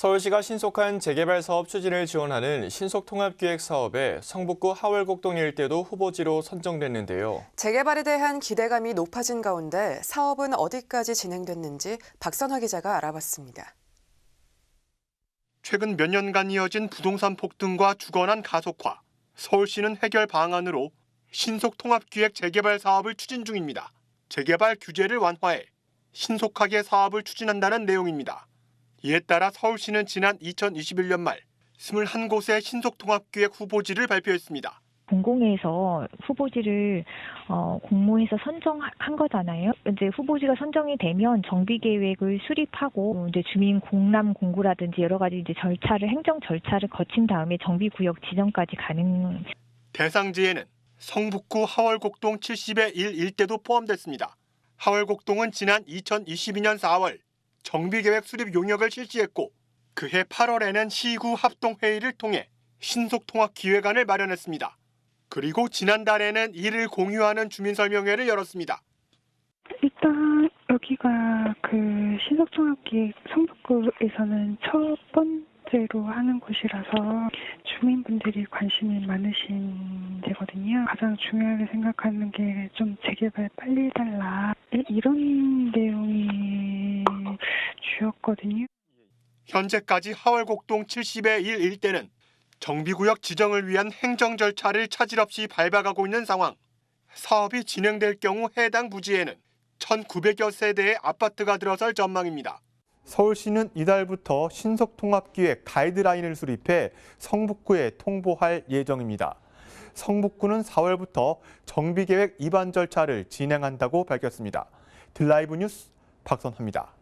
서울시가 신속한 재개발 사업 추진을 지원하는 신속통합기획 사업에 성북구 하월곡동 일대도 후보지로 선정됐는데요. 재개발에 대한 기대감이 높아진 가운데 사업은 어디까지 진행됐는지 박선화 기자가 알아봤습니다. 최근 몇 년간 이어진 부동산 폭등과 주거난 가속화, 서울시는 해결 방안으로 신속 통합기획 재개발 사업을 추진 중입니다. 재개발 규제를 완화해 신속하게 사업을 추진한다는 내용입니다. 이에 따라 서울시는 지난 2021년 말 21곳의 신속 통합기획 후보지를 발표했습니다. 공공에서 후보지를 어, 공모해서 선정한 거잖아요. 이제 후보지가 선정이 되면 정비 계획을 수립하고 이제 주민 공람 공고라든지 여러 가지 이제 절차를 행정 절차를 거친 다음에 정비 구역 지정까지 가는 대상지에는 성북구 하월곡동 70의 1 일대도 포함됐습니다. 하월곡동은 지난 2022년 4월 정비계획 수립 용역을 실시했고 그해 8월에는 시구 합동회의를 통해 신속통합기획안을 마련했습니다. 그리고 지난달에는 이를 공유하는 주민설명회를 열었습니다. 일단 여기가 그 신속통합기획 성북구에서는 첫 번째로 하는 곳이라서 주민분들이 관심이 많으신 데거든요. 가장 중요하게 생각하는 게 좀 재개발 빨리 해달라 이런 주였거든요. 현재까지 하월곡동 70의 1 일대는 정비구역 지정을 위한 행정 절차를 차질 없이 밟아가고 있는 상황. 사업이 진행될 경우 해당 부지에는 1,900여 세대의 아파트가 들어설 전망입니다. 서울시는 이달부터 신속통합기획 가이드라인을 수립해 성북구에 통보할 예정입니다. 성북구는 4월부터 정비계획 입안 절차를 진행한다고 밝혔습니다. 들라이브 뉴스 박선화입니다.